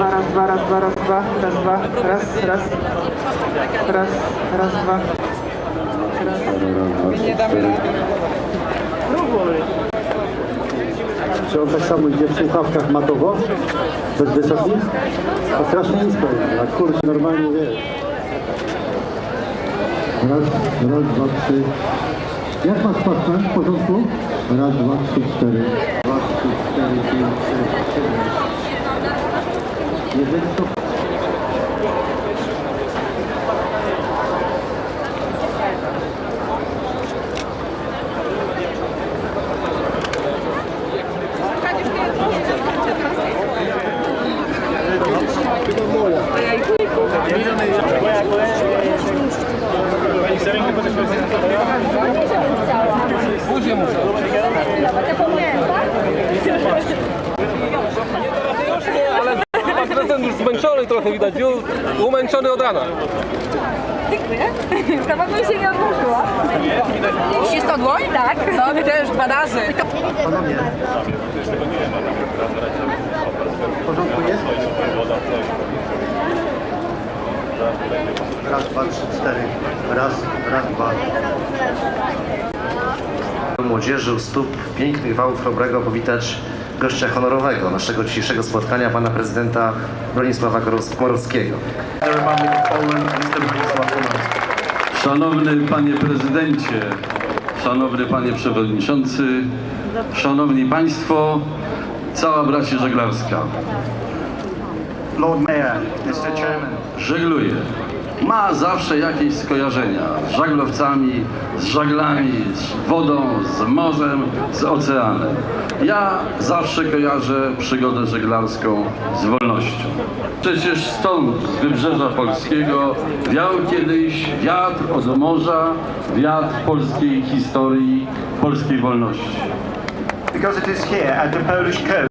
dwa, raz, dwa, raz, dwa, raz, dwa, raz, dwa, raz, raz, raz, raz, dwa. Nie damy rady. Czy on tak samo idzie w słuchawkach matowo? Bez wysokich? To strasznie nisko a kurczę normalnie wiesz. Raz, raz, dwa, trzy. Jak masz paszport? W porządku? Raz, dwa, trzy, cztery. Dwa, trzy, cztery, pięć, zmęczony trochę widać, już umęczony od rana. Sprawa mi się nie odłożyła. Ścista dłoń? Tak. No, my też dwa razy. Panowie. W porządku jest? Raz, dwa, trzy, cztery. Raz, raz, dwa. Młodzieży u stóp pięknych wałów Chrobrego powitać gościa honorowego naszego dzisiejszego spotkania, pana prezydenta Bronisława Komorowskiego. Szanowny Panie Prezydencie, Szanowny Panie Przewodniczący, Szanowni Państwo, cała bracia żeglarska. Lord Mayor, Mr. Chairman. Żegluje. Ma zawsze jakieś skojarzenia z żaglowcami, z żaglami, z wodą, z morzem, z oceanem. Ja zawsze kojarzę przygodę żeglarską z wolnością. Przecież stąd, z wybrzeża polskiego, wiał kiedyś wiatr od morza, wiatr polskiej historii, polskiej wolności. because it is here at the Polish coast